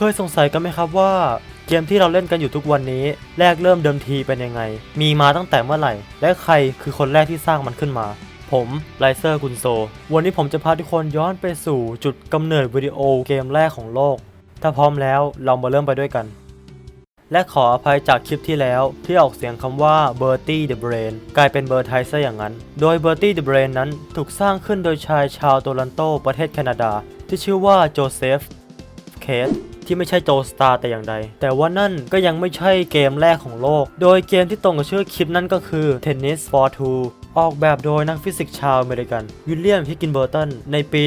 เคยสงสัยกันไหมครับว่าเกมที่เราเล่นกันอยู่ทุกวันนี้ แรกเริ่มเดิมทีเป็นยังไง มีมาตั้งแต่เมื่อไหร่ และใครคือคนแรกที่สร้างมันขึ้นมา ผมไลเซอร์กุนโซ วันนี้ผมจะพาทุกคนย้อนไปสู่จุดกำเนิดวิดีโอเกมแรกของโลก ถ้าพร้อมแล้วเรามาเริ่มไปด้วยกัน และขออภัยจากคลิปที่แล้วที่ออกเสียงคำว่า Bertie the Brain กลายเป็นเบอร์ไทยซะอย่างนั้น โดย Bertie the Brain นั้นถูกสร้างขึ้นโดยชายชาวโตลันโตประเทศแคนาดา ที่ชื่อว่าโจเซฟ เคส ที่ไม่ใช่โจสตาร์แต่อย่างใด แต่ว่านั่นก็ยังไม่ใช่เกมแรกของโลก โดยเกมที่ตรงกับชื่อคลิปนั่นก็คือ Tennis for Two ออกแบบโดยนักฟิสิกส์ชาวอเมริกัน วิลเลียม ฮิกกินเบอร์ตัน ในปี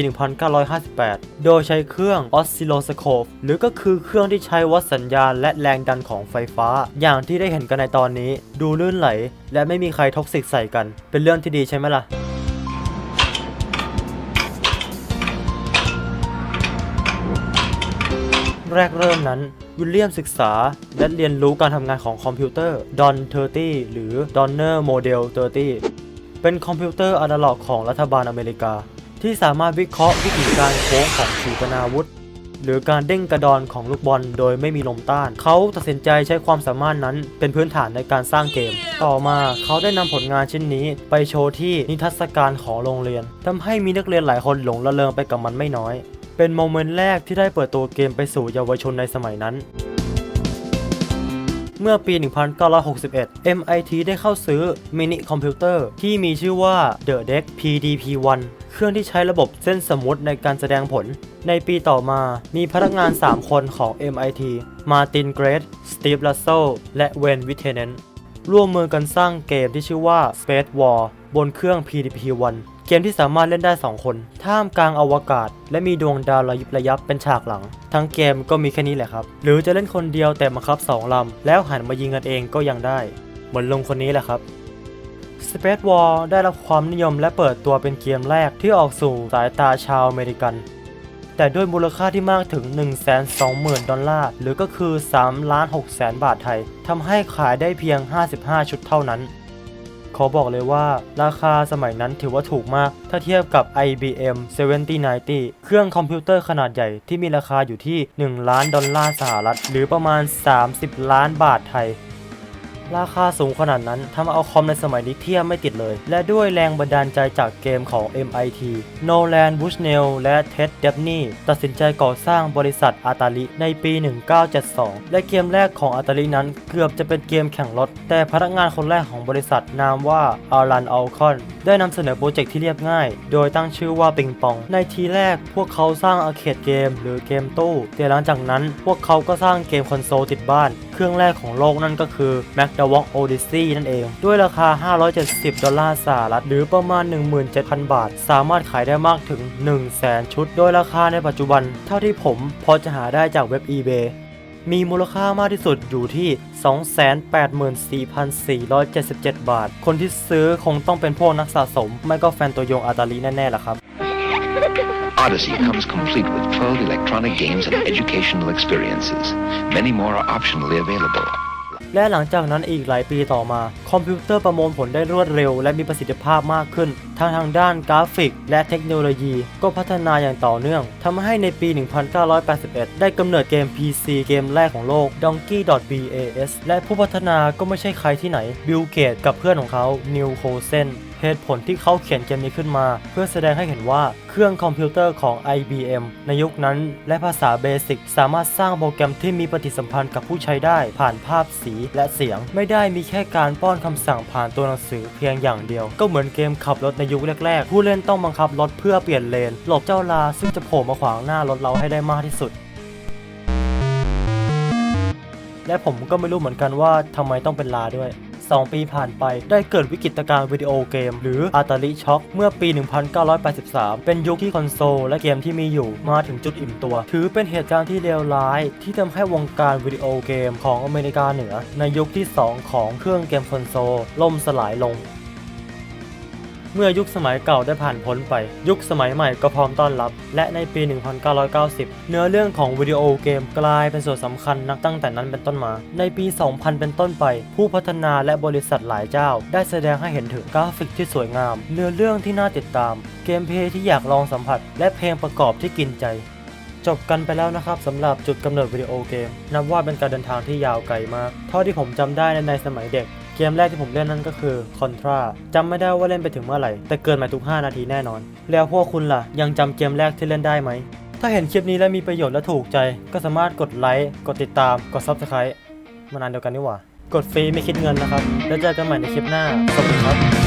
1958 โดยใช้เครื่องออสซิโลสโคปหรือก็คือเครื่องที่ใช้วัดสัญญาณและแรงดันของไฟฟ้า อย่างที่ได้เห็นกันในตอนนี้ ดูลื่นไหล และไม่มีใครท็อกซิกใส่กัน เป็นเรื่องที่ดีใช่ไหมล่ะ แรกเริ่มนั้น วิลเลียมศึกษาและเรียนรู้การทำงานของคอมพิวเตอร์ Don 30 หรือ Donner Model 30 เป็นคอมพิวเตอร์อนาล็อกของรัฐบาลอเมริกา ที่สามารถวิเคราะห์วิธีการโค้งของขีปนาวุธ หรือการเด้งกระดอนของลูกบอลโดยไม่มีลมต้าน เขาตัดสินใจใช้ความสามารถนั้นเป็นพื้นฐานในการสร้างเกม ต่อมาเขาได้นำผลงานชิ้นนี้ไปโชว์ที่นิทรรศการของโรงเรียนทำให้มีนักเรียนหลายคนหลงระเริงไปกับมันไม่น้อย เป็นโมเมนต์แรกที่ได้เปิดตัวเกมไปสู่เยาวชนในสมัยนั้น เมื่อปี 1961 MIT ได้เข้าซื้อมินิคอมพิวเตอร์ที่มีชื่อว่า The Deck PDP-1 เครื่องที่ใช้ระบบเส้นสมุติในการแสดงผล ในปีต่อมามีพนักงาน 3 คนของ MIT มาร์ตินเกรดสตีฟลัสโซและเวนวิเทเนนร่วมมือกันสร้างเกมที่ชื่อว่า Space War บนเครื่อง PDP-1 เกมที่สามารถเล่นได้ 2 คน ท่ามกลางอวกาศ และมีดวงดาวระยิบระยับเป็นฉากหลัง ทั้งเกมก็มีแค่นี้แหละครับ หรือจะเล่นคนเดียวแต่บังคับ 2 ลำ แล้วหันมายิงกันเองก็ยังได้ เหมือนลงคนนี้แหละครับ Space War ได้รับความนิยมและเปิดตัวเป็นเกมแรกที่ออกสู่สายตาชาวอเมริกัน แต่ด้วยมูลค่าที่มากถึง 120,000 ดอลลาร์ หรือก็คือ3ล้าน6แสนบาทไทยทำให้ขายได้เพียง 55 ชุดเท่านั้น ขาบอกเลยว่าราคาสมัยนั้นถือว่าถูกมาก ถ้าเทียบกับ IBM 7090 เครื่องคอมพิวเตอร์ขนาดใหญ่ที่มีราคาอยู่ที่ 1 ล้านดอลลาร์สหรัฐ หรือประมาณ 30 ล้านบาทไทย ราคาสูงขนาดนั้นทำเอาคอมในสมัยนี้เทียบไม่ติดเลย และด้วยแรงบันดาลใจจากเกมของ MIT โนแลนบูชเนลและเท็ดเดบนีตัดสินใจก่อสร้างบริษัทอาตาลิในปี 1972 และเกมแรกของอาตาลินั้นเกือบจะเป็นเกมแข่งรถ แต่พนักงานคนแรกของบริษัทนามว่าอารันอัลคอนได้นำเสนอโปรเจกต์ที่เรียบง่าย โดยตั้งชื่อว่าปิงปอง ในทีแรกพวกเขาสร้างอาเคดเกม หรือเกมตู้ แต่หลังจากนั้นพวกเขาก็สร้างเกมคอนโซลติดบ้านเครื่องแรกของโลกนั่นก็คือ Mac d a w a l k Odyssey นั่นเอง ด้วยราคา 570 ดอลลาร์สหรัฐ หรือประมาณ 17,000 บาท สามารถขายได้มากถึง 100,000 ชุด โดยราคาในปัจจุบัน เท่าที่ผมพอจะหาได้จากเว็บ eBay มีมูลค่ามากที่สุดอยู่ที่ 284,477 บาท คนที่ซื้อคงต้องเป็นพวกนักสะสม ไม่ก็แฟนตัวยงอาตาลีแน่ๆล่ะครับ Odyssey comes complete with 12 electronic games and educational experiences. Many more are optionally available. และหลังจากนั้นอีกหลายปีต่อมา คอมพิวเตอร์ประมวลผลได้รวดเร็ว และมีประสิทธิภาพมากขึ้น ทั้งทางด้านกราฟิก และเทคโนโลยีก็พัฒนาอย่างต่อเนื่องทำให้ในปี 1981 ได้กำเนิดเกม PC เกมแรกของโลก Donkey.bas และผู้พัฒนาก็ไม่ใช่ใครที่ไหน บิลเกตกับเพื่อนของเขา นิวโคเซน เหตุผลที่เขาเขียนเกมนี้ขึ้นมา เพื่อแสดงให้เห็นว่าเครื่องคอมพิวเตอร์ของ IBM ในยุคนั้น และภาษาเบสิกสามารถสร้างโปรแกรมที่มีปฏิสัมพันธ์กับผู้ใช้ได้ ผ่านภาพสีและเสียง ไม่ได้มีแค่การป้อนคำสั่งผ่านตัวหนังสือเพียงอย่างเดียว ก็เหมือนเกมขับรถในยุคแรก ๆ ผู้เล่นต้องบังคับรถเพื่อเปลี่ยนเลนหลบเจ้าลาซึ่งจะโผล่มาขวางหน้ารถเราให้ได้มากที่สุดและผมก็ไม่รู้เหมือนกันว่าทำไมต้องเป็นลาด้วย 2 ปีผ่านไปได้เกิดวิกฤตการณ์วิดีโอเกม หรืออาตาลิช็อกเมื่อปี 1983 เป็นยุคที่คอนโซลและเกมที่มีอยู่มาถึงจุดอิ่มตัว ถือเป็นเหตุการณ์ที่เลวร้าย ที่ทำให้วงการวิดีโอเกมของอเมริกาเหนือ ในยุคที่ 2 ของเครื่องเกมคอนโซลล่มสลายลง เมื่อยุคสมัยเก่าได้ผ่านพ้นไป ยุคสมัยใหม่ก็พร้อมต้อนรับ และในปี 1990 เนื้อเรื่องของวิดีโอเกมกลายเป็นส่วนสำคัญนักตั้งแต่นั้นเป็นต้นมา ในปี 2000 เป็นต้นไป ผู้พัฒนาและบริษัทหลายเจ้า ได้แสดงให้เห็นถึงกราฟิกที่สวยงาม เนื้อเรื่องที่น่าติดตาม เกมเพลย์ที่อยากลองสัมผัส และเพลงประกอบที่กินใจจบกันไปแล้วนะครับสำหรับจุดกำเนิดวิดีโอเกม นับว่าเป็นการเดินทางที่ยาวไกลมาก เท่าที่ผมจำได้ในในสมัยเด็ก เกมแรกที่ผมเล่นนั่นก็คือ Contra จำไม่ได้ว่าเล่นไปถึงเมื่อไหร่ แต่เกินมาทุก 5 นาทีแน่นอน แล้วพวกคุณล่ะ ยังจำเกมแรกที่เล่นได้ไหม ถ้าเห็นคลิปนี้แล้วมีประโยชน์และถูกใจ ก็สามารถกดไลค์ กดติดตาม กด Subscribe มานานเดียวกันนี่หว่ากดฟรีไม่คิดเงินนะครับ แล้วเจอกันใหม่ในคลิปหน้า สวัสดีครับ